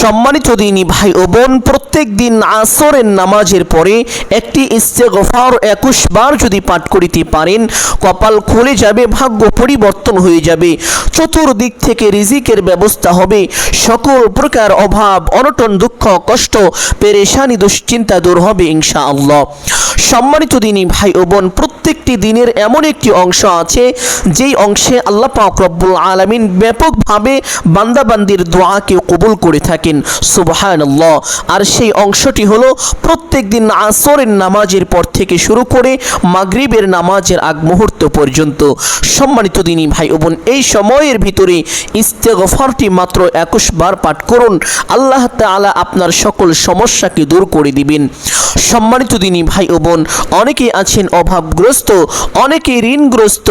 সম্মানিত দিনী ভাই ও বোন প্রত্যেক দিন আসরের নামাজের পরে একটি ইস্তেগফার একুশ বার যদি পাঠ করিতে পারেন, কপাল খুলে যাবে, ভাগ্য পরিবর্তন হয়ে যাবে। চতুর্দিক থেকে রিজিকের ব্যবস্থা হবে। সকল প্রকার অভাব, অনটন, দুঃখ, কষ্ট, পেরেশানি, দুশ্চিন্তা দূর হবে ইনশা আল্লাহ সম্মানিত দিনী ভাই ও বোন, প্রত্যেকটি দিনের এমন একটি অংশ আছে, যেই অংশে আল্লাহ পাক রব্বুল আলামিন ব্যাপকভাবে বান্দাবান্দির দোয়াকে কবুল করে থাকেন, সুবহানাল্লাহ। আর সেই অংশটি হলো প্রত্যেক দিন আসরের নামাজের পর থেকে শুরু করে মাগরিবের নামাজের আগ মুহূর্ত পর্যন্ত। সম্মানিত দিনী ভাই ও বোন, এই সময়ের ভিতরে ইস্তেগফারটি মাত্র একুশ বার পাঠ করুন। আল্লাহ তাআলা আপনার সকল সমস্যাকে দূর করে দিবেন। সম্মানিত দিনী ভাই ও বোন, অনেকে আছেন অভাবগ্রস্ত, অনেকে ঋণগ্রস্ত,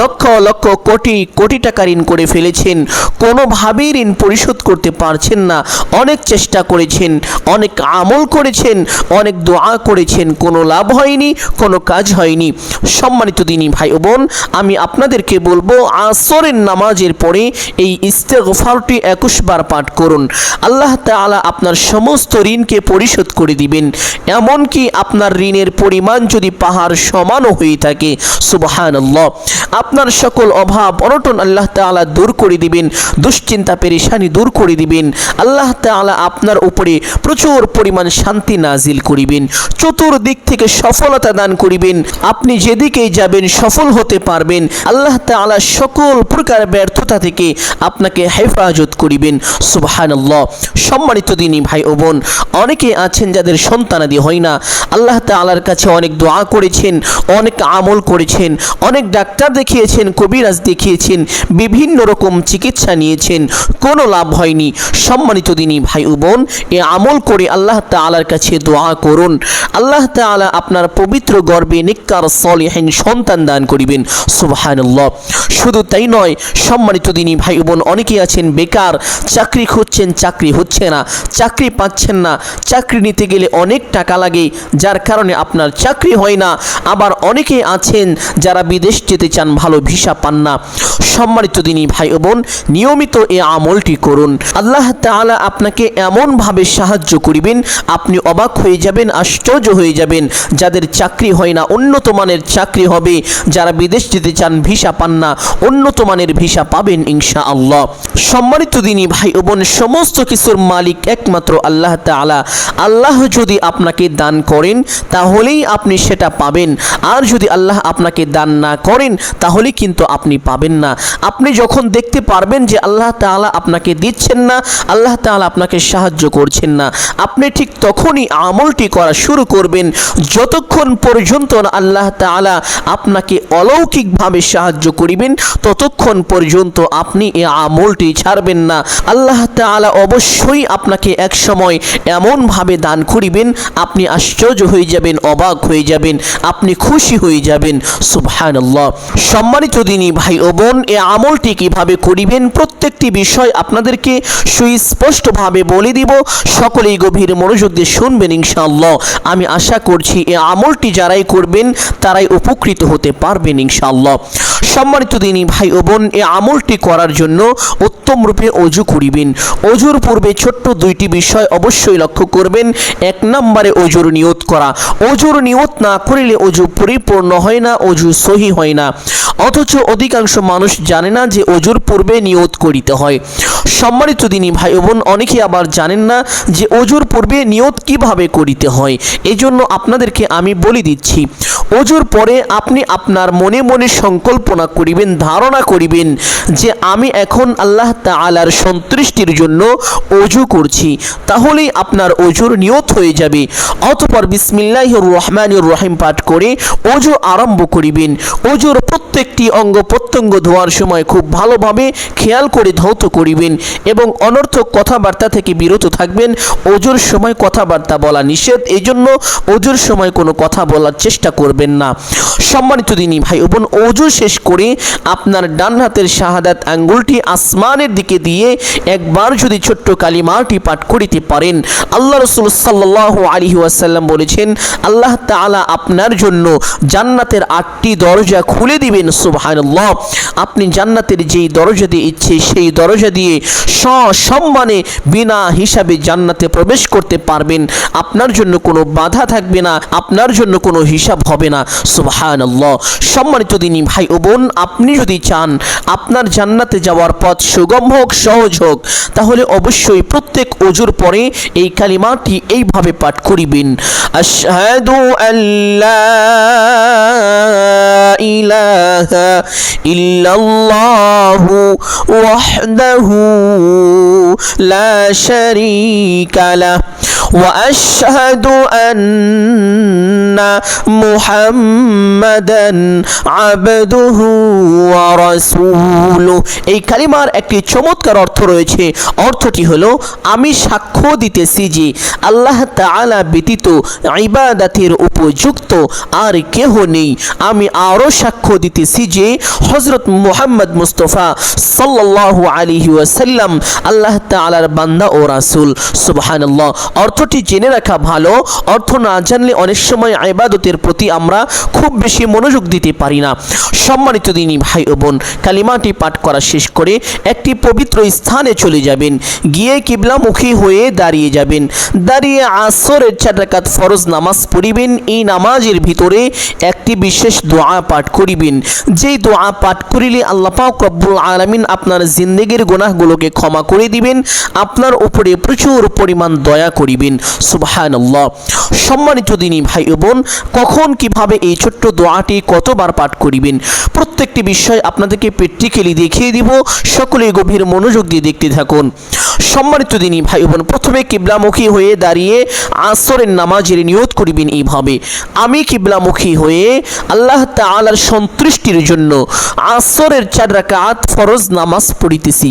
লক্ষ লক্ষ কোটি কোটি টাকা ঋণ করে ফেলেছেন। কোনোভাবেই ঋণ পরিশোধ করতে পারছেন না। অনেক চেষ্টা করেছেন, অনেক আমল করেছেন, অনেক দোয়া করেছেন, কোনো লাভ হয়নি, কোনো কাজ হয়নি। সম্মানিত দিনী ভাই বোন, আমি আপনাদেরকে বলব, আসরের নামাজের পরে এই ইস্তেগফারটি একুশ বার পাঠ করুন। আল্লাহ তাআলা আপনার সমস্ত ঋণকে পরিশোধ করে দিবেন। এমনকি আপনার ঋণের পরিমাণ যদি পাহাড় সমানও হয়ে থাকে, সুবহানাল্লাহ। আপনার সকল অভাব, অনটন আল্লাহ তাআলা দূর করে দিবেন, দুশ্চিন্তা, পেরেশানি দূর করে দিবেন। আল্লাহ তাআলা আপনার উপরে প্রচুর পরিমাণ শান্তি নাজিল করিবেন, চতুর্দিক থেকে সফলতা দান করিবেন, আপনি যেদিকেই যাবেন সফল হতে পারবেন, আল্লাহ তাআলা সকল প্রকার ব্যর্থতা থেকে আপনাকে হেফাজত করিবেন। সুবহানাল্লাহ। সম্মানিত দিনী ভাই ও বোন, অনেকে আছেন যাদের সন্তানাদি হয় না। আল্লাহ তাআলার কাছে অনেক দোয়া করেছেন, অনেক আমল করেছেন, অনেক ডাক্তার দেখিয়েছেন, কবিরাজ দেখিয়েছেন, বিভিন্ন রকম চিকিৎসা নিয়েছেন, কোনো লাভ হয়নি। সম্মানিত দিনী ভাই ও বোন, এ আমল করে আল্লাহ তাআলার কাছে দোয়া করুন। আল্লাহ তাআলা আপনার পবিত্র গর্বে নিকার সলিহীন সন্তান দান করিবেন। সুবহানাল্লাহ। শুধু তাই নয়, সম্মানিত দিনী ভাই বোন অনেকেই আছেন বেকার, চাকরি খুঁজছেন, চাকরি হচ্ছে না, চাকরি পাচ্ছেন না, চাকরি নিতে গেলে অনেক টাকা লাগে, যার কারণে আপনার চাকরি হয় না। আবার অনেকে আছেন যারা বিদেশ যেতে চান, ভালো ভিসা পান না। সম্মানিত দিনী ভাই বোন, নিয়মিত এ আমলটি করুন। আল্লাহ তাআলা আপনাকে এমনভাবে সাহায্য করিবেন, আপনি অবাক হয়ে যাবেন, আশ্চর্য হয়ে যাবেন। যাদের চাকরি হয় না, উন্নত মানের চাকরি হবে। যারা বিদেশ যেতে চান, ভিসা পান না, উন্নত মানের ভিসা পাবেন ইনশা আল্লাহ সম্মানিত দিনী ভাই ও বোন, সমস্ত কিছুর মালিক একমাত্র আল্লাহ তাআলা। আল্লাহ যদি আপনাকে দান করেন, তাহলেই আপনি সেটা পাবেন। আর যদি আল্লাহ আপনাকে দান না করেন, তাহলে কিন্তু আপনি পাবেন না। আপনি যখন দেখতে পারবেন যে আল্লাহ তাআলা আপনাকে দিচ্ছেন না, আল্লাহ তাআলা আপনাকে সাহায্য করছেন না। আপনি ঠিক তখনই আমলটি করা শুরু করবেন, যতক্ষণ পর্যন্ত আল্লাহ তাআলা আপনাকে অলৌকিকভাবে সাহায্য করিবেন, ততক্ষণ পর্যন্ত আপনি এ আমলটি ছাড়বেন না। আল্লাহ তাআলা অবশ্যই আপনাকে এক সময় এমনভাবে দান করিবেন, আপনি আশ্চর্য হয়ে যাবেন, অবাক হয়ে যাবেন, আপনি খুশি হয়ে যাবেন। সুবহানাল্লাহ। সম্মানিত দিনী ভাই ও বোন এ আমলটি কীভাবে করিবেন, প্রত্যেকটি বিষয় আপনাদেরকে সুস্পষ্টভাবে বলে দিব, সকলেই গভীর মনোযোগ দিয়ে শুনবেন ইনশাআল্লাহ। আমি আশা করছি এ আমলটি যারাই করবেন, তারাই উপকৃত হতে পারবেন ইনশাআল্লাহ। সম্মানিত দিনী ভাই ও বোন, এ আমলটি করার জন্য উত্তম রূপে অজু করিবেন। অজুর পূর্বে ছোট্ট দুইটি বিষয় অবশ্যই লক্ষ্য করবেন। এক নম্বরে অজুর নিয়ত করা। অজুর নিয়ত না করিলে অজু পরিপূর্ণ হয় না, অজু সহি হয় না। অথচ অধিকাংশ মানুষ জানে না যে অজুর পূর্বে নিয়ত করিতে হয়। সম্মানিত দিনী ভাই বোন, অনেকে আবার জানেন না যে অজুর পূর্বে নিয়ত কীভাবে করিতে হয়। এজন্য আপনাদেরকে আমি বলে দিচ্ছি, অজুর পরে আপনি আপনার মনে মনে সংকল্পনা করিবেন, ধারণা করিবেন যে আমি এখন আল্লাহ তাআলার সন্তুষ্টির জন্য অজু করছি। তাহলেই আপনার অজুর নিয়ত হয়ে যাবে। অতপর বিসমিল্লাহির রহমানির রহিম পাঠ করে অজু আরম্ভ করিবেন। অজুর প্রত্যেকটি অঙ্গ প্রত্যঙ্গ ধোয়ার সময় খুব ভালোভাবে খেয়াল করে ধৌত করিবেন এবং অনর্থক কথাবার্তা থেকে বিরত থাকবেন। অজুর সময় কথাবার্তা বলা নিষেধ এই জন্য অজুর সময় কোনো কথা বলার চেষ্টা করবেন না। সম্মানিত দিনী ভাই বোন, অজু শেষ করে আপনার ডান হাতের শাহাদাত আঙ্গুলটি আসমানের দিকে দিয়ে একবার যদি ছোট্ট কালিমাটি পাঠ করিতে পারেন। আল্লাহ রসুল সাল্লাহ আলী ওয়াসাল্লাম বলেছেন, আল্লাহ তাআলা আপনার জন্য জান্নাতের আটটি দরজা খুলে দিবেন, সুবহানাল্লাহ। আপনি জান্নাতের যেই দরজা দিয়ে ইচ্ছে, সেই দরজা দিয়ে সসম্মানে বিনা হিসাবে জান্নাতে প্রবেশ করতে পারবেন। আপনার জন্য কোনো বাধা থাকবে না, আপনার জন্য কোনো হিসাব হবে না, সুবহানাল্লাহ। সম্মানিত দিনী ভাই ও বোন আপনি যদি চান আপনার জান্নাতে যাওয়ার পথ সুগম হোক সহজ হোক তাহলে অবশ্যই প্রত্যেক অজুর পরে এই কালিমাটি এইভাবে পাঠ করিবেন আশহাদু আল্লাহ ইলাহা ইল্লাল্লাহু ওয়াহদাহু লা শারীকা লাহ واشهد ان محمدا عبده ورسوله এই কালিমার একটি চমৎকার অর্থ রয়েছে। অর্থটি হলো, আমি সাক্ষ্য দিতেছি যে আল্লাহ তাআলা ব্যতীত ইবাদাতের উপযুক্ত আর কেহ নেই। আমি আরও সাক্ষ্য দিতেছি যে হজরত মুহাম্মদ মুস্তফা সাল্লাল্লাহু আলাইহি ওয়াসাল্লাম আল্লাহ তাআলার বান্দা ও রাসুল। সুবহানাল্লাহ। অর্থটি জেনে রাখা ভালো। অর্থ না জানলে অনেক সময় ইবাদতের প্রতি আমরা খুব বেশি মনোযোগ দিতে পারি না। সম্মানিত দিনী ভাই ও বোন, কালিমাটি পাঠ করা শেষ করে একটি পবিত্র স্থানে চলে যাবেন। গিয়ে কিবলামুখী হয়ে দাঁড়িয়ে যাবেন। দাঁড়িয়ে আসরের চার রাকাত ফরজ নামাজ পড়িবেন। এই নামাজের ভিতরে একটি বিশেষ দোয়া পাঠ করিবেন। যেই দোয়া পাঠ করিলে আল্লাহ পাক রব্বুল আলামিন আপনার জিন্দেগির গুনাহগুলোকে ক্ষমা করে দিবেন। আপনার উপরে প্রচুর পরিমাণ দয়া করিবেন। সুবহানাল্লাহ। সম্মানিত দিনী ভাই বোন, কখন কীভাবে এই ছোট্ট দোয়াটি কতবার পাঠ করিবেন? প্রত্যেকটি বিষয় আপনাদেরকে প্র্যাকটিক্যালি দেখিয়ে দিব। সকলে গভীর মনোযোগ দিয়ে দেখতে থাকুন। সম্মানিত দিনী ভাই বোন প্রথমে কিবলামুখী হয়ে দাঁড়িয়ে আসরের নামাজের নিয়ত করিবেন এইভাবে। আমি কিবলামুখী হয়ে আল্লাহ তাআলার সন্তুষ্টির জন্য আসরের চার রাকাত ফরজ নামাজ পড়িতেছি।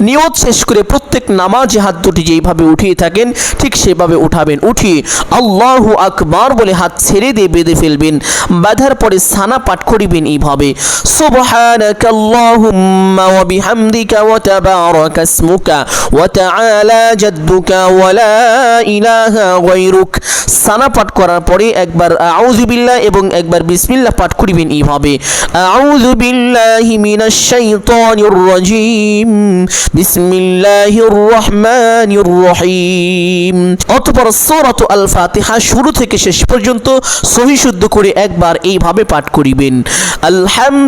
নিয়ত শেষ করে প্রত্যেক নামাজে হাত দুটি যেইভাবে উঠিয়ে থাকেন, ঠিক সেভাবে উঠাবেন। উঠিয়ে আল্লাহু আকবার বলে হাত ছেড়ে দিয়ে বেঁধে ফেলবেন। বাঁধার পরে সানা পাঠ করিবেন এইভাবে। ওয়া তাবারাকা ইসমুকা ওয়া তাআলা জাদ্দুকা ওয়া লা ইলাহা গায়রুক। সানা পাঠ করার পরে একবার আউযু বিল্লাহ এবং একবার বিসমিল্লাহ পাঠ করিবেন এইভাবে। আউযু বিল্লাহি মিনাশ শাইতানির রাজিম। বিসমিল্লাহির রহমানির রহিম। অতঃপর সূরাত আল ফাতিহা শুরু থেকে শেষ পর্যন্ত সহি শুদ্ধ করে একবার এইভাবে পাঠ করিবেন। আলহামদুলিল্লাহি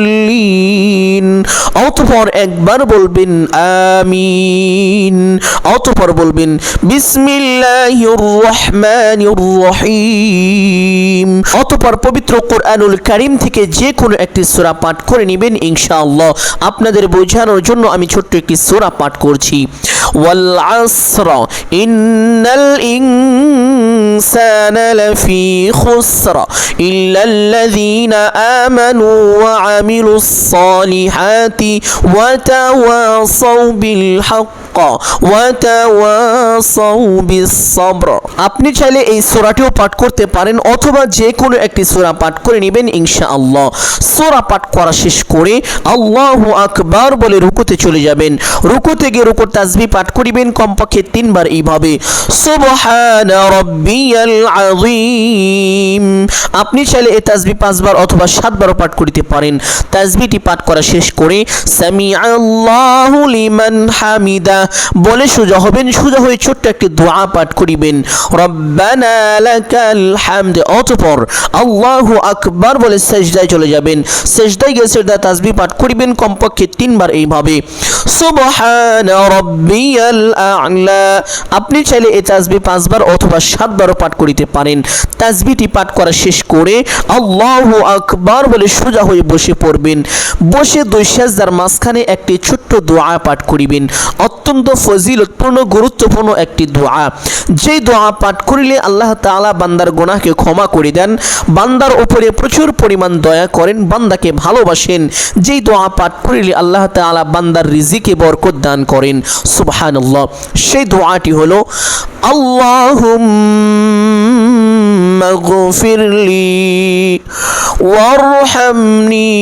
சொல்லி অতঃপর একবার বলবেন আমিন। অতঃপর বলবেন, বিসমিল্লাহির রহমানির রহিম। অতঃপর পবিত্র কোরআনুল কারীম থেকে যে কোনো একটি সূরা পাঠ করে নেবেন ইনশাআল্লাহ। আপনাদের বোঝানোর জন্য আমি ছোট্ট একটি সূরা পাঠ করছি। ওয়াল আসর ইন্নাল ইনসানা লাফি খুসর ইল্লা আল্লাযীনা আমানু ওয়া আমিলুস بالطاعات وتواصوا بالحق আপনি চাইলে এই সোরাটিও পাঠ করতে পারেন অথবা যে কোনো একটি সোরা পাঠ করে নেবেন, ইনশাআল্লাহ। সোরা পাঠ করা শেষ করে আল্লাহু আকবার বলে রুকুতে চলে যাবেন। রুকুতে গিয়ে রুকুর তাসবিহ পাঠ করিবেন, কমপক্ষে তিনবার এইভাবে। আপনি চাইলে এই তাসবিহ পাঁচবার অথবা সাতবারও পাঠ করিতে পারেন। তাসবিহটি পাঠ করা শেষ করে সামি আল্লাহ লিমান হামিদা। বলে সোজা হবেন, সোজা হয়ে ছোট্ট একটি দোয়া পাঠ করিবেন। অতঃপর আল্লাহু আকবার বলে সেজদায় চলে যাবেন। সেজদায় গিয়ে সেজদা তাসবিহ পাঠ করিবেন, কমপক্ষে তিনবার এইভাবে। সুবহান রব্বিয়াল আ'লা। আপনি চাইলে এই তাসবিহ পাঁচবার অথবা সাতবারও পাঠ করিতে পারেন। তাসবিহটি পাঠ করা শেষ করে আল্লাহু আকবার বলে সোজা হয়ে বসে পড়বেন। বসে দুই সেজদার মাঝখানে একটি ছোট্ট দোয়া পাঠ করিবেন। অত্যন্ত ফজিলতপূর্ণ গুরুত্বপূর্ণ একটি দোয়া যেই দোয়া পাঠ করিলে আল্লাহ তাআলা বান্দার গুনাহকে ক্ষমা করে দেন বান্দার উপরে প্রচুর পরিমাণ দয়া করেন বান্দাকে ভালোবাসেন যেই দোয়া পাঠ করিলে আল্লাহ তাআলা বান্দার রিজিকে বরকত দান করেন সুবহানাল্লাহ সেই দোয়াটি হলো আল্লাহুম্মা اغفر لي وارحمني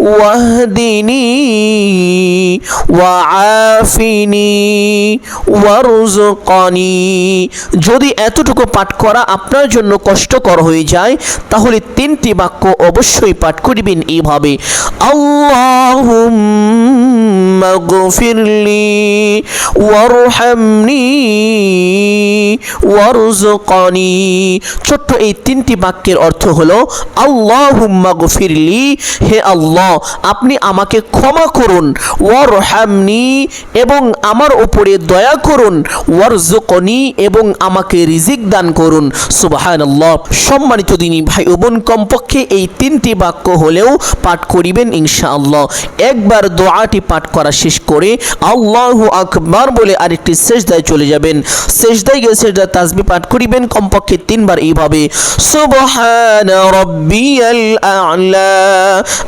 واهدني وعافني وارزقني যদি এতটুকু পাঠ করা আপনার জন্য কষ্টকর হয়ে যায় তাহলে তিনটি বাক্য অবশ্যই পাঠ করিবেন এইভাবে আল্লাহুম্মা اغفر لي وارحمني ওয়ারজুকনি ছোট্ট এই তিনটি বাক্যের অর্থ হলো আল্লাহুম্মা গফিরলি হে আল্লাহ আপনি আমাকে ক্ষমা করুন, ওয়ারহামনি, এবং আমার উপরে দয়া করুন ওয়ারজুকনি এবং আমাকে রিজিক দান করুন। সুবহানাল্লাহ। সম্মানিত দিনী ভাই বোন, কমপক্ষে এই তিনটি বাক্য হলেও পাঠ করিবেন ইনশাআল্লাহ। একবার দোয়াটি পাঠ করা শেষ করে আল্লাহু আকবার বলে আরেকটি সেজদায় চলে যাবেন। সেজদায় গিয়ে সেজদা তাসবি পাঠ করিবেন, কমপক্ষে তিনবার এইভাবে, সুবহান রব্বিয়াল আ'লা।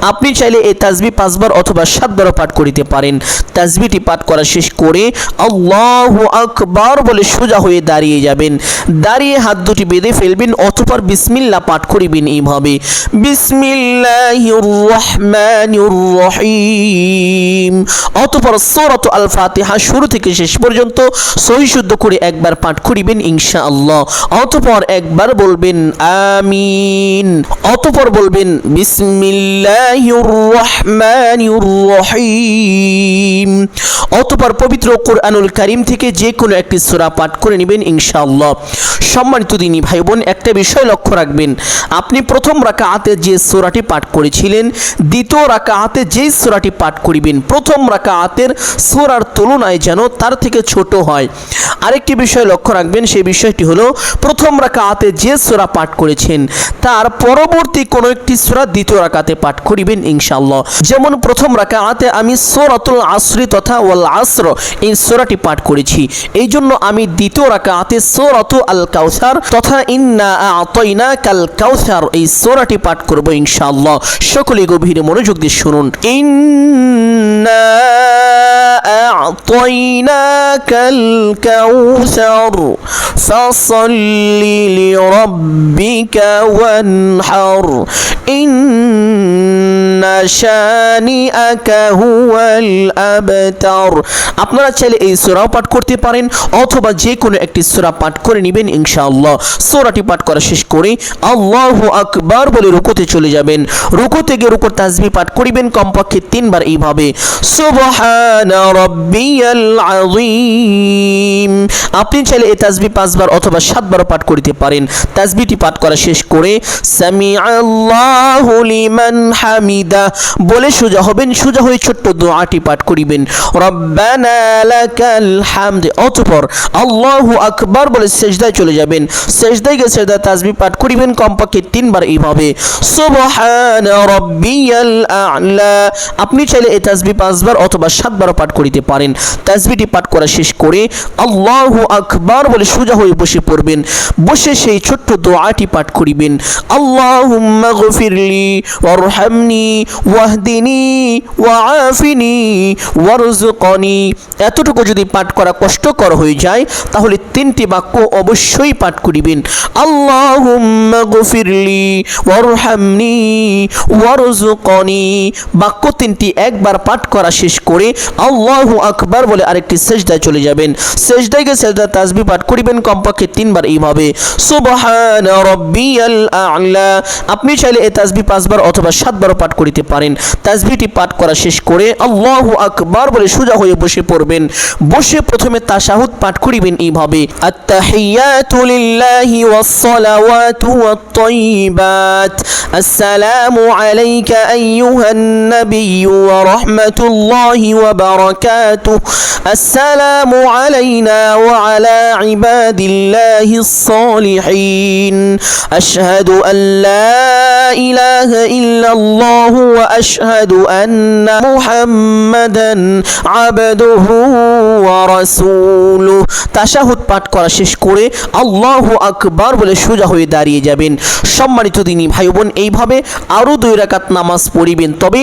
আপনি চাইলে এই তাসবি পাঁচবার অথবা সাতবারও পাঠ করিতে পারেন। তাজবিটি পাঠ করা শেষ করে আল্লাহু আকবার বলে সোজা হয়ে দাঁড়িয়ে যাবেন। দাঁড়িয়ে হাত দুটি বেঁধে ফেলবেন, অতঃপর বিসমিল্লাহ পাঠ করিবেন এইভাবে। বিসমিল্লাহির রহমানির রহিম অতঃপর সূরাত আল ফাতিহা শুরু থেকে শেষ পর্যন্ত সহি শুদ্ধ করে একবার পাঠ করিবেন ইনশাআল্লাহ। অতঃপর একবার বলবেন আমিন। অতঃপর বলবেন বিসমিল্লাহির রহমানির রহিম অতঃপর পবিত্র কোরআনুল কারীম থেকে যে কোনো একটি সূরা পাঠ করে নেবেন ইনশাআল্লাহ। সম্মানিত দিনী ভাই বোন একটা বিষয় লক্ষ্য রাখবেন। আপনি প্রথম রাকাআতে যে সূরাটি পাঠ করেছিলেন, দ্বিতীয় রাকাআতে যে সূরাটি পাঠ করিবেন, প্রথম রাকাআতের সূরার তুলনায় যেন তার থেকে ছোট হয়। আরেকটি বিষয় লক্ষ্য রাখবেন, সেই বিষয়টি হলো, প্রথম রাকাআতে যে সূরা পাঠ করেছেন, তার পরবর্তী কোনো একটি সূরা দ্বিতীয় রাকাতে পাঠ করিবেন ইনশাআল্লাহ যেমন প্রথম রাকাআতে আমি সূরাতুল আসরি তথা ওয়াল আসর এই সূরাটি পাঠ করেছি এই জন্য আমি দ্বিতীয় রাকাআতে সূরাতু আল কাউসার তথা ইন্না আতাইনা কাল কাউসার এই সূরাটি পাঠ করব ইনশাআল্লাহ সকলে গভীর মনোযোগ দিয়ে শুনুন ইন্না أعطيناك الكوثر فصل لربك وانحر إن شانئك هو الأبتر আপনারা চাইলে এই সূরাও পাঠ করতে পারেন, অথবা যে কোনো একটি সোরা পাঠ করে নেবেন, ইনশাআল্লাহ। সোরাটি পাঠ করা শেষ করে আল্লাহু আকবার বলে রুকুতে চলে যাবেন। রুকুতে গিয়ে রুকুর তাসবিহ পাঠ করিবেন, কমপক্ষে তিনবার এইভাবে। আপনি চাইলে এই তাজবি পাঁচবার অথবা সাতবার পাঠ করিতে পারেন। তাজবিটি পাঠ করা শেষ করে সামি আল্লাহু লিমান হামিদা বলে সোজা হবেন, সোজা হয়ে ছোট্ট দোয়াটি পাঠ করিবেন। অতঃপর আল্লাহু আকবার বলে সেজদায় চলে যাবেন। সেজদায় গিয়ে সেজদা পাঠ করিবেন, কমপক্ষে তিনবার এইভাবে। সুবহান রাব্বিয়াল আ'লা, আপনি চাইলে এই তাসবিহ পাঁচবার অথবা সাতবার পাঠ করিতে পারেন। তাসবিহটি পাঠ করা শেষ করে আল্লাহু আকবার বলে সোজা হয়ে বসে পড়বেন। বসে সেই ছোট্ট দোয়াটি পাঠ করিবেন। গফিরলি ওয়ারহামনি ওয়াহদিনি ওয়াআফিনি ওয়ারজুকনি এতটুকু যদি পাঠ করা কষ্টকর হয়ে যায়, তাহলে তিনটি বাক্য অবশ্যই পাঠ করিবেন। আল্লাহুম্মা গফিরলি ওয়ারহামনি ওয়ারজুকনি বাক্য তিনটি একবার পাঠ করা শেষ করে আল্লাহু আকবার বলে আরেকটি সেজদায় চলে যাবেন। সেজদায় জায়গায় সেজদা তাসবি পাঠ করিবেন, কমপক্ষে তিনবার এইভাবে সুবহান রব্বিয়াল আ'লা। আপনি চাইলে এই তাসবি পাঁচবার অথবা সাতবারও পাঠ করিতে পারেন। তাসবিটি পাঠ করা শেষ করে আল্লাহু আকবার বলে সোজা হয়ে বসে পড়বেন। বসে প্রথমে তাশাহুদ পাঠ করিবেন এইভাবে, আত্তাহিয়াতু লিল্লাহি ওয়াস-সালাওয়াতু ওয়াত-তাইয়িবাত আসসালামু আলাইকা আইয়ুহান নাবিয়্যু ওয়া রাহমাতুল্লাহি ওয়া বারাকাতুহু আসসালামু আলাইনা ওয়া আলা ইবাদিল্লাহিস সালিহিন আশহাদু আন লা ইলাহা ইল্লাল্লাহ আশহাদু আন্না মুহাম্মাদান আবদুহু ওয়া তাশাহুদ পাঠ করা শেষ করে আল্লাহু আকবার বলে সোজা হয়ে দাঁড়িয়ে যাবেন। সম্মানিত দিনী ভাই বোন এইভাবে আরও দুই রাকাত নামাজ পড়িবেন। তবে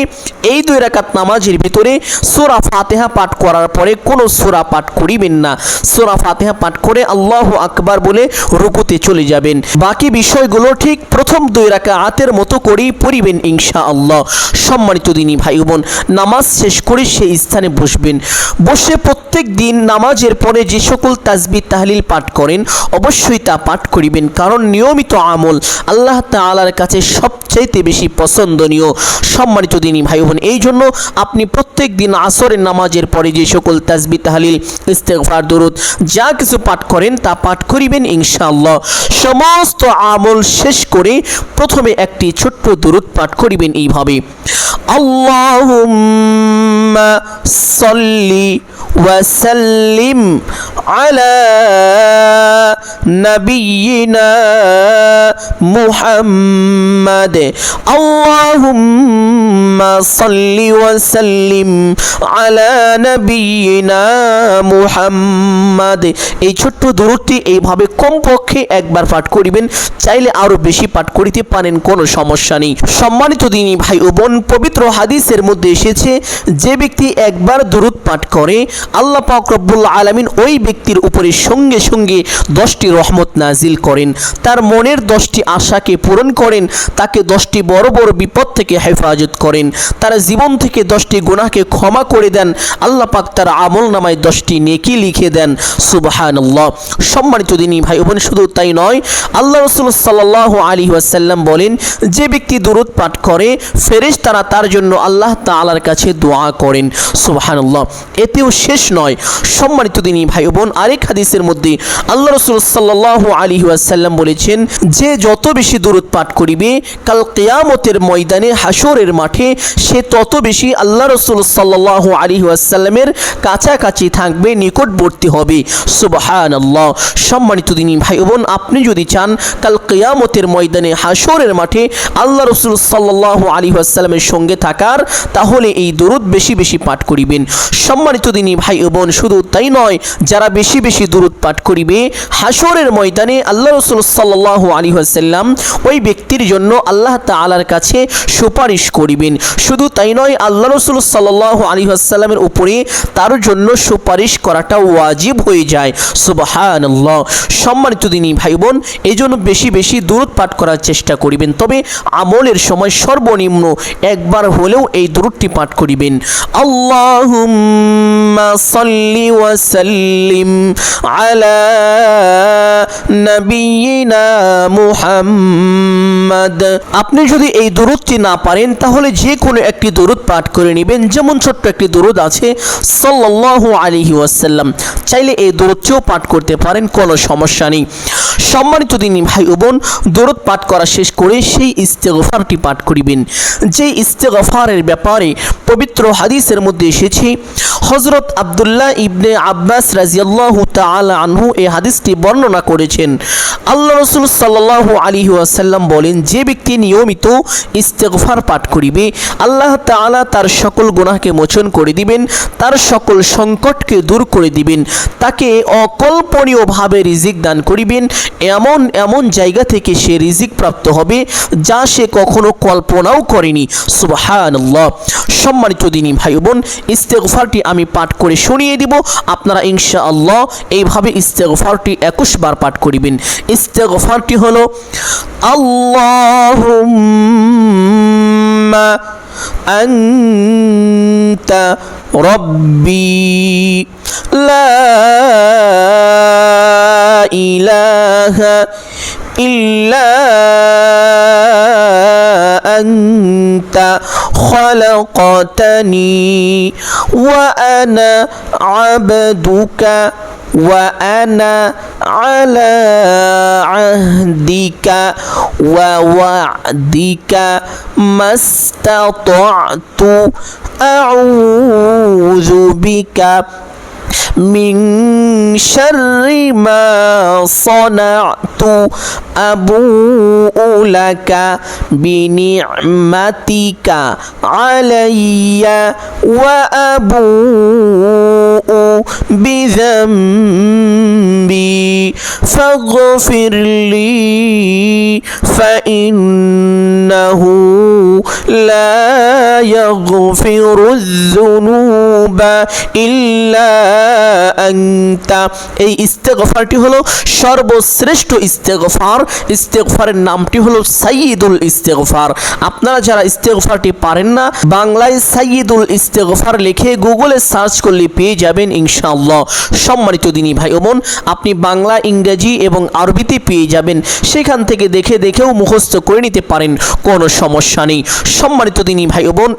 এই দুই রাকাত নামাজের ভিতরে সূরা ফাতিহা পাঠ করার পরে কোনো সূরা পাঠ করিবেন না। সূরা ফাতিহা পাঠ করে আল্লাহু আকবার বলে রুকুতে চলে যাবেন। বাকি বিষয়গুলো ঠিক প্রথম দুই রাকাতের মতো করেই পড়িবেন ইনশাআল্লাহ। সম্মানিত দিনই ভাই বোন নামাজ শেষ করে সেই স্থানে বসবেন। বসে প্রত্যেক দিন নামাজের পরে যে সকল তাজবি তাহলিল পাঠ করেন, অবশ্যই তা পাঠ করিবেন। কারণ নিয়মিত আমল আল্লাহ তাআলার কাছে সবচাইতে বেশি পছন্দনীয়। সম্মানিত দিনই ভাই বোন এই জন্য আপনি প্রত্যেক দিন আসরের নামাজের পরে যে সকল তাজবি তাহলিল, ইস্তেগফার, দরুদ, যা কিছু পাঠ করেন, তা পাঠ করিবেন ইনশাআল্লাহ। সমস্ত আমল শেষ করে প্রথমে একটি ছোট্ট দরুদ পাঠ করিবেন এইভাবে। আল্লাহুম্মা সাল্লি ওয়াসাল্লিম আলা নবিয়িনা মুহাম্মাদ আল্লাহুম্মা সাল্লি ওয়াসাল্লিম আলা নবিয়িনা মুহাম্মাদ। এই ছোট্ট দূরত্বটি এইভাবে কমপক্ষে একবার পাঠ করিবেন, চাইলে আরও বেশি পাঠ করিতে পারেন, কোনো সমস্যা নেই। সম্মানিত দিনী ভাই ও বোন, পবিত্র হাদিসের মধ্যে এসেছে, যে ব্যক্তি একবার দূরত পাঠ করে, আল্লাহ পাক রব্বুল আলামিন ওই ব্যক্তির উপরে সঙ্গে সঙ্গে দশটি রহমত নাজিল করেন। তার মনের দশটি আশাকে পূরণ করেন, তাকে দশটি বড় বড় বিপদ থেকে হেফাজত করেন। তার জীবন থেকে দশটি গুনাহকে ক্ষমা করে দেন। আল্লাহ পাক তার আমল নামায় দশটি নেকি লিখে দেন। সুবহানাল্লাহ। সম্মানিত দিনী ভাই বোন, শুধু তাই নয়, আল্লাহ রসুল সাল্লাহ আলী ওয়াসাল্লাম বলেন, যে ব্যক্তি দূরত পাঠ করে ফেরেশ তারা তার জন্য আল্লাহ তাআলার কাছে দোয়া করেন। সুবহানাল্লাহ। এতেও শেষ নয়। সম্মানিত দিনী ভাই বোন আরেক হাদিসের মধ্যে আল্লাহ রসুল সাল্লাহ আলী ওয়াসাল্লাম বলেছেন, যে যত বেশি দূরত পাঠ করিবে, কাল কেয়ামতের ময়দানে হাসরের মাঠে সে তত বেশি আল্লাহ রসুল সাল্লাহ আলী ওয়াসাল্লামের কাছাকাছি থাকবে, নিকটবর্তী হবে। সুবহান আল্লাহ সম্মানিত দিনী ভাই বোন আপনি যদি চান, কাল কেয়ামতের ময়দানে হাসরের মাঠে আল্লাহ রসুল সাল্লাহ আলী আসাল্লামের সঙ্গে থাকার, তাহলে এই দরুদ বেশি বেশি পাঠ করিবেন। সম্মানিত দিনী ভাই বোন শুধু তাই নয়, যারা বেশি বেশি দরুদ পাঠ করিবে। হাসরের ময়দানে আল্লাহ রসুল সাল্লাহ আলী আসাল্লাম ওই ব্যক্তির জন্য আল্লাহ তালার কাছে সুপারিশ করিবেন। শুধু তাই নয়, আল্লাহ রসুল সাল্লাহ আলী আসাল্লামের উপরে তার জন্য সুপারিশ করাটা ওয়াজিব হয়ে যায়। সুবাহান আল্লাহ সম্মানিত দিনী ভাই বোন এই জন্য বেশি বেশি দূরত পাঠ করার চেষ্টা করিবেন। তবে আমলের সময় সর্বনিম্ন একবার হলেও এই দূরটি পাঠ করিবেন। আল্লাহুম্মা সাল্লি ওয়া সাল্লিম আলা نبينا محمد আপনি যদি এই দূরতটি না পারেন, তাহলে যে কোনো একটি দূরত পাঠ করে নেবেন। যেমন ছোট্ট একটি দূরত আছে, সাল্লাল্লাহু আলাইহি ওয়াসাল্লাম। চাইলে এই দূরত্বও পাঠ করতে পারেন, কোনো সমস্যা নেই। সম্মানিত দিনী ভাই ও বোন দূরত পাঠ করা শেষ করে সেই ইস্তেগফারটি পাঠ করিবেন। যে ইস্তেগফারের ব্যাপারে পবিত্র হাদিসের মধ্যে এসেছে হজরত আবদুল্লাহ ইবনে আব্বাস রাজিয়াল্লাহু তাআলা আনহু এই হাদিসটি বর্ণনা করেছেন। আল্লাহ রসুল সাল্লাল্লাহু আলাইহি ওয়াসাল্লাম বলেন, যে ব্যক্তি নিয়মিত ইস্তেগফার পাঠ করিবে, আল্লাহ তাআলা তার সকল গুনাহকে মোচন করে দিবেন, তার সকল সংকটকে দূর করে দিবেন, তাকে অকল্পনীয়ভাবে রিজিক দান করিবেন এমন এমন জায়গা থেকে সে রিজিক প্রাপ্ত হবে যা সে কখনো কল্পনাও করেনি সুবহানাল্লাহ সম্মানিত দিনী ভাই বোন ইস্তেগফারটি আমি পাঠ করে শুনিয়ে দিব আপনারা ইনশাআল্লাহ এইভাবে ইস্তেগফারটি একুশ বার পাঠ করিবেন ইস্তেগফারটি হলো আল্লাহুম্মা أنت ربي لا إله إلا أنت خلقتني وأنا عبدك وأنا على عهدك ووعدك ما استطعت أعوذ بك من شر ما صنعت أبوء لك بنعمتك علي وأبوء بذنبي فاغفر لي فإنه لا يغفر الذنوب إلا أنت এই ইস্তেগফারটি হলো সর্বশ্রেষ্ঠ ইস্তেগফার ইস্তেগফারের নামটি হলো সাইয়্যিদুল ইস্তেগফার। আপনারা যারা ইস্তেগফারটি পারেন না, বাংলায় সাইয়্যিদুল ইস্তেগফার লিখে গুগলে সার্চ করলে পেয়ে যাবেন ইনশাআল্লাহ। সম্মানিত দিনী ভাই ও বোন, আপনি বাংলা, ইংরেজি এবং আরবিতে পেয়ে যাবেন। সেখান থেকে দেখে দেখেও মুখস্থ করে নিতে পারেন, কোনো সমস্যা নেই। সম্মানিত দিনী ভাই ও বোন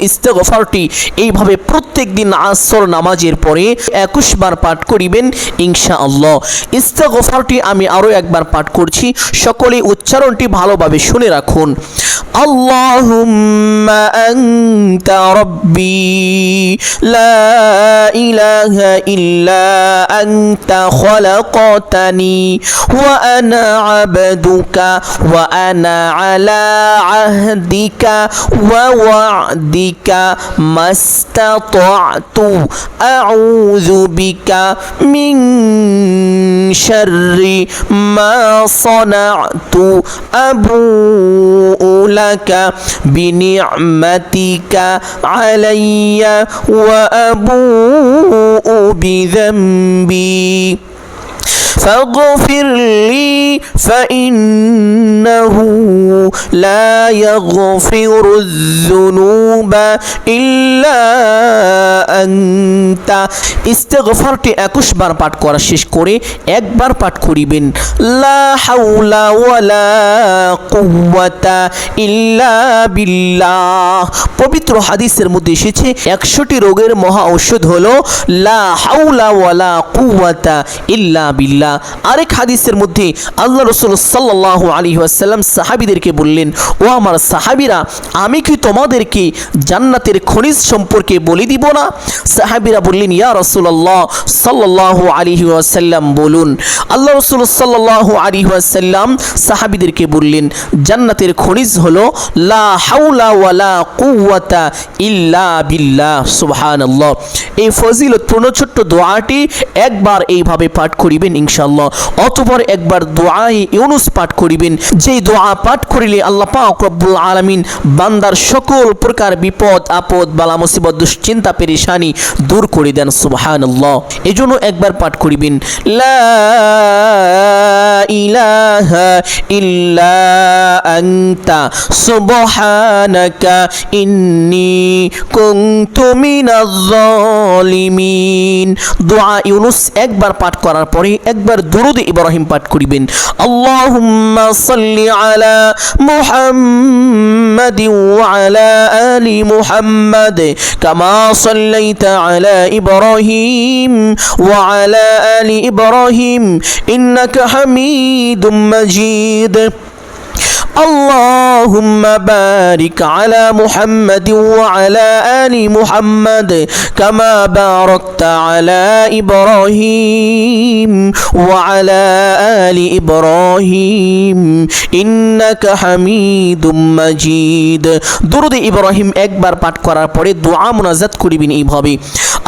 এইভাবে প্রত্যেক দিন আসর নামাজের পরে একুশ বার পাঠ করিবেন ইনশাআল্লাহ। ইস্তেগফারটি আমি আরও একবার পাঠ করছি। সকলে উচ্চারণটি ভালোভাবে শুনে রাখুন اللهم أنت ربي لا إله إلا أنت خلقتني وأنا عبدك وأنا على عهدك ووعدك ما استطعت أعوذ بك من شر ما صنعت أبوء لك بنعمتك علي وأبوء بذنبي. فاغفر لي فإنه لا يغفر الذنوب إلا أنت ইস্তেগফারটি একুশ বার পাঠ করা শেষ করে একবার পাঠ করিবেন লা হাওলা ওয়ালা কুওয়াতা ইল্লা বিল্লাহ পবিত্র হাদিসের মধ্যে এসেছে একশোটি রোগের মহা ঔষধ হলো লা হাওলা ওয়ালা কুওয়াতা ইল্লা বিল্লাহ আরেক হাদিসের মধ্যে আল্লাহ রসুল সাল্লাহ আলী আসাল্লাম সাহাবিদেরকে বললেন, ও আমার সাহাবিরা, আমি কি তোমাদেরকে জান্নাতের খনিজ সম্পর্কে বলে দিব না? সাহাবিরা বললেন, ইয়া রসুল্লাহ সাল্লাহ আলী আসাল্লাম বলুন। আল্লাহ রসুল সাল্লাহ আলী আসাল্লাম সাহাবিদেরকে বললেন, জান্নাতের খনিজ হলো, লা হাউলা ওয়ালা কুওয়াতা ইল্লা বিল্লাহ, সুবহানাল্লাহ। এই ফজিলতপূর্ণ ছোট্ট দোয়াটি একবার এইভাবে পাঠ করিবেন, ইনশাআল্লাহ। অতপর একবার দোয়াই ইউনুস পাঠ করিবেন। যেই দোয়া পাঠ করিলে আল্লাহ পাক রব্বুল আলামিন বান্দার সকল প্রকার বিপদ, আপদ বালা মুসিবত দুশ্চিন্তা, পেরেশানি দূর করে দেন, সুবহানাল্লাহ। এজন্য একবার পাঠ করিবেন, লা ইলাহা ইল্লা আনতা, সুবহানাকা ইন্নী কুনতু মিনাজ জালিমিন দোয়া ইউনুস একবার পাঠ করার পরে একবার দুরুদ ইব্রাহিম পাঠ করিবেন। আল্লাহুম্মা সাল্লি আলা মুহাম্মাদ আলা আলি মুহাম্মাদ, কামা সাল্লাইতা আলা ইব্রাহিম ওয়া আলা আলি ইব্রাহিম, ইন্নাকা হামিদুম মাজিদ। اللهم بارك على محمد وعلى آل محمد كما باركت على إبراهيم وعلى آل إبراهيم إنك حميد مجيد درود إبراهيم একবার পাঠ করার পরে দোয়া মুনাজাত করিবেন এইভাবে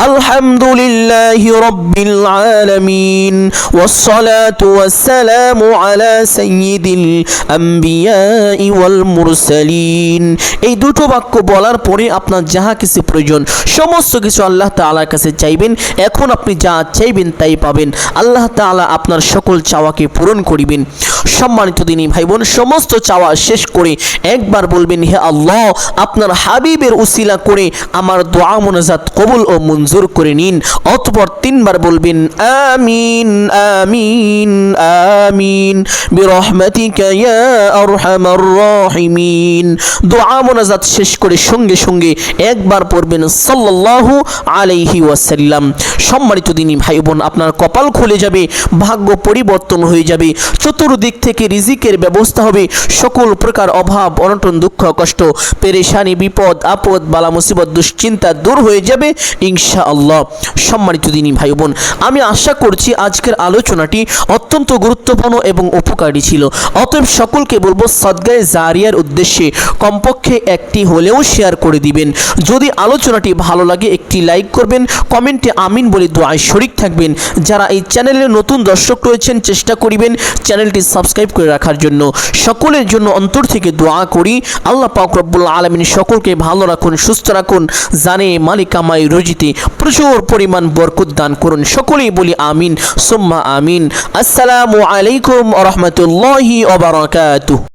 আলহামদুলিল্লাহ রব্বিল আলামিন والصلاة والسلام على سيد الأنبياء মুরসালিন এই দুটো বাক্য বলার পরে আপনার যাহা কিছু প্রয়োজন, সমস্ত কিছু আল্লাহ তাআলার কাছে চাইবেন, এখন আপনি যা চাইবেন তাই পাবেন। আল্লাহ তাআলা আপনার সকল চাওয়াকে পূরণ করিবেন। সম্মানিত দিনী ভাই বোন সমস্ত চাওয়া শেষ করে একবার বলবেন, হে আল্লাহ, আপনার হাবিবের উসিলা করে আমার দোয়া মোনাজাত কবুল ও মঞ্জুর করে নিন। অতপর তিনবার বলবেন, আমিন আমিন আমিন। বিরহমাতিকা ইয়া আরহামার রাহিমিন। দোয়া মোনাজাত শেষ করে সঙ্গে সঙ্গে একবার পড়বেন সাল্লাল্লাহু আলাইহি ওয়াসাল্লাম। সম্মানিত দিনী ভাই বোন আপনার কপাল খুলে যাবে, ভাগ্য পরিবর্তন হয়ে যাবে, চতুর্দিক থেকে রিজিকের ব্যবস্থা হবে, সকল প্রকার অভাব, অনটন, দুঃখ, কষ্ট, পেরেশানি, বিপদ, আপদ, বালা, মুসিবত, দুশ্চিন্তা দূর হয়ে যাবে ইনশা আল্লাহ সম্মানিত দিনী ভাই বোন আমি আশা করছি আজকের আলোচনাটি অত্যন্ত গুরুত্বপূর্ণ এবং উপকারী ছিল। অতএব সকলকে বলব সদগায়ে জারিয়ার উদ্দেশ্যে কমপক্ষে একটি হলেও শেয়ার করে দিবেন। যদি আলোচনাটি ভালো লাগে, একটি লাইক করবেন, কমেন্টে আমিন বলে দোয়ায় শরিক থাকবেন। যারা এই চ্যানেলে নতুন দর্শক রয়েছেন, চেষ্টা করিবেন চ্যানেলটি সাবস্ক্রাইব করে রাখার জন্য। সকলের জন্য অন্তর থেকে দোয়া করি। আল্লাহ পাক রব্বুল আলমিন সকলকে ভালো রাখুন, সুস্থ রাখুন। জানে মালিকামাই রুজিতে প্রচুর পরিমাণ বরকত দান করুন। সকলেই বলি আমিন, সুম্মা আমিন। আসসালামু আলাইকুম রহমতুল্লাহি ওবরাকাতুহ